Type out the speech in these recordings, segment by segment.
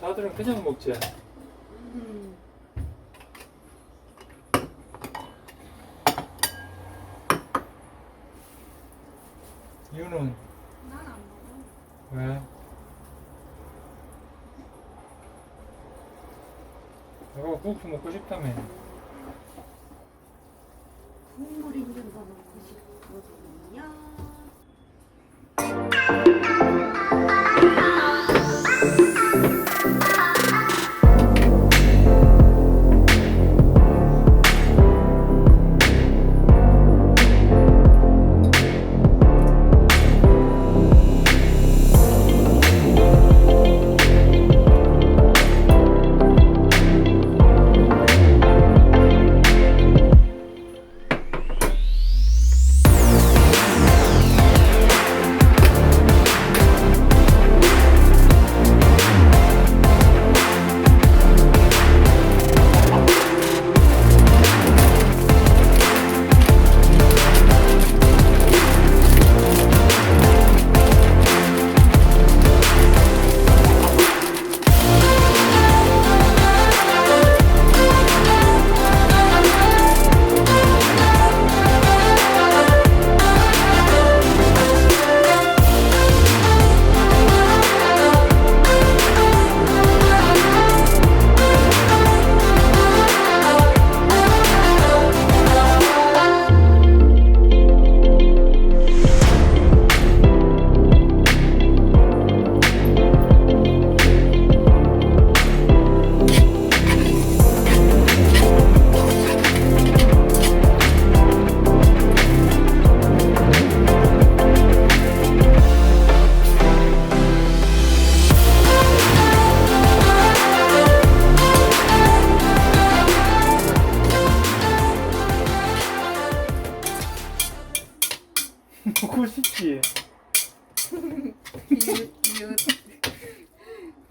그냥 먹지. 음. 이유는 난 안 먹어. 왜? 내가 국수 먹고 싶다며. 국물 있는 거 먹고 싶거든요.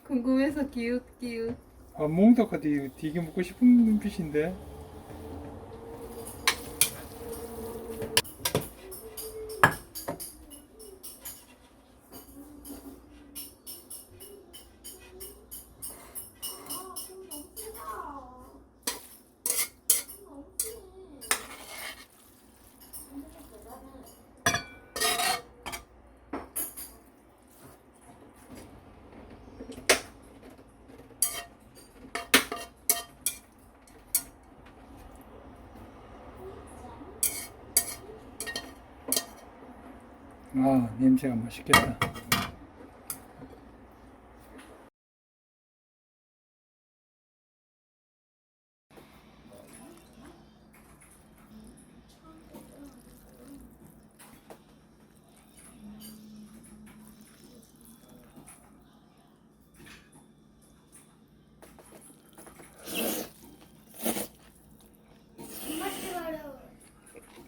궁금해서 기웃 기웃. 아, 몽덕하디 되게 먹고 싶은 눈빛인데. 아, 냄새가 맛있겠다.